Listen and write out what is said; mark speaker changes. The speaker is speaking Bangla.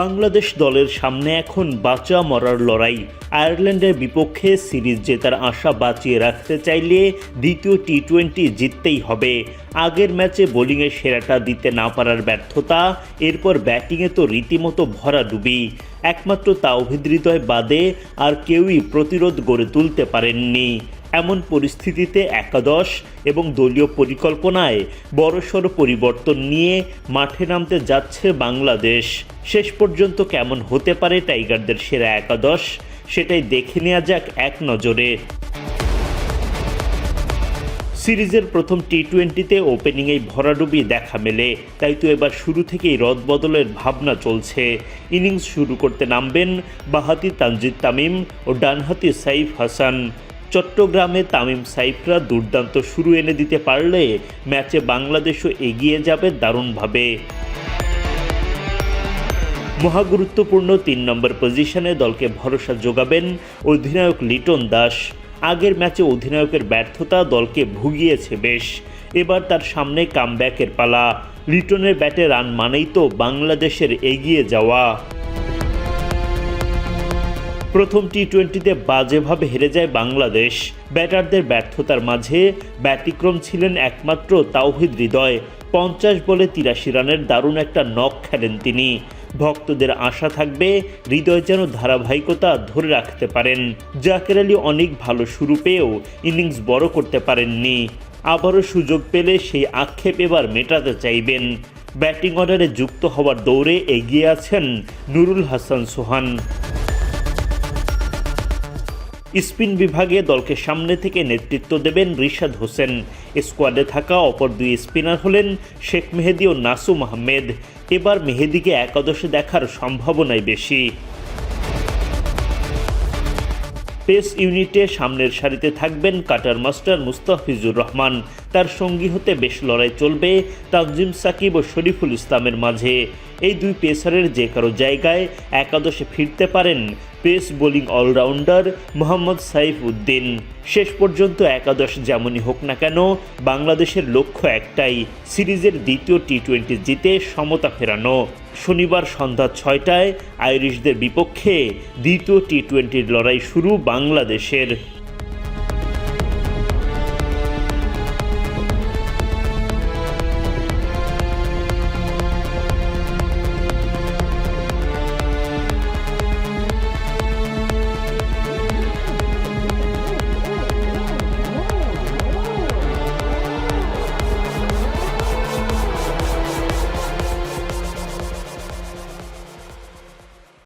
Speaker 1: বাংলাদেশ দলের সামনে এখন বাঁচা মরার লড়াই। আয়ারল্যান্ডের বিপক্ষে সিরিজ জেতার আশা বাঁচিয়ে রাখতে চাইলে দ্বিতীয় টি টোয়েন্টি জিততেই হবে। আগের ম্যাচে বোলিংয়ে সেরাটা দিতে না পারার ব্যর্থতা, এরপর ব্যাটিংয়ে তো রীতিমতো ভরা ডুবি। একমাত্র তাওহিদ হৃদয় বাদে আর কেউই প্রতিরোধ গড়ে তুলতে পারেননি। এমন পরিস্থিতিতে একাদশ এবং দলীয় পরিকল্পনায় বড়সড় পরিবর্তন নিয়ে মাঠে নামতে যাচ্ছে বাংলাদেশ। শেষ পর্যন্ত কেমন হতে পারে টাইগারদের সেরা একাদশ, সেটাই দেখে নেওয়া যাক এক নজরে। সিরিজের প্রথম টি টোয়েন্টিতে ওপেনিংয়েই ভরাডুবি দেখা মেলে, তাই তো এবার শুরু থেকেই রদবদলের ভাবনা চলছে। ইনিংস শুরু করতে নামবেন বাহাতি তানজিদ তামিম ও ডানহাতি সাইফ হাসান। চট্টগ্রামে তামিম সাইফরা দুর্দান্ত শুরু এনে দিতে পারলে ম্যাচে বাংলাদেশও এগিয়ে যাবে দারুণভাবে। মহাগুরুত্বপূর্ণ তিন নম্বর পজিশনে দলকে ভরসা যোগাবেন অধিনায়ক লিটন দাস। আগের ম্যাচে অধিনায়কের ব্যর্থতা দলকে ভুগিয়েছে বেশ। এবার তার সামনে কামব্যাকের পালা। লিটনের ব্যাটে রান মানেই তো বাংলাদেশের এগিয়ে যাওয়া। প্রথম টি টোয়েন্টিতে বাজেভাবে হেরে যায় বাংলাদেশ। ব্যাটারদের ব্যর্থতার মাঝে ব্যতিক্রম ছিলেন একমাত্র তাওহিদ হৃদয়। পঞ্চাশ বলে তিরাশি রানের দারুণ একটা নখ খেলেন তিনি। ভক্তদের আশা থাকবে হৃদয় যেন ধারাবাহিকতা ধরে রাখতে পারেন। জাকের আলী অনেক ভালো শুরু পেয়েও ইনিংস বড় করতে পারেননি। আবারও সুযোগ পেলে সেই আক্ষেপ এবার মেটাতে চাইবেন। ব্যাটিং অর্ডারে যুক্ত হওয়ার দৌড়ে এগিয়ে আছেন নুরুল হাসান সোহান। স্পিন বিভাগে দলকে সামনে থেকে নেতৃত্ব দেবেন রিশাদ হোসেন। স্কোয়াডে থাকা অপর দুই স্পিনার হলেন শেখ মেহেদি ও নাসুম আহমেদ। এবার মেহেদিকে একাদশে দেখার সম্ভাবনাই বেশি। পেস ইউনিটে সামনের সারিতে থাকবেন কাটার মাস্টার মুস্তাফিজুর রহমান। তার সঙ্গী হতে বেশ লড়াই চলবে তানজিম সাকিব ও শরীফুল ইসলামের মাঝে। এই দুই পেসারের যে কারও জায়গায় একাদশে ফিরতে পারেন pace bowling allrounder Mohammad Saif Uddin. শেষ পর্যন্ত একাদশ যেমনই হোক না কেন, বাংলাদেশের লক্ষ্য একটাই, সিরিজের দ্বিতীয় টি টোয়েন্টি জিতে সমতা ফেরানো। শনিবার সন্ধ্যা ছয়টায় আইরিশদের বিপক্ষে দ্বিতীয় টি টোয়েন্টির লড়াই শুরু বাংলাদেশের।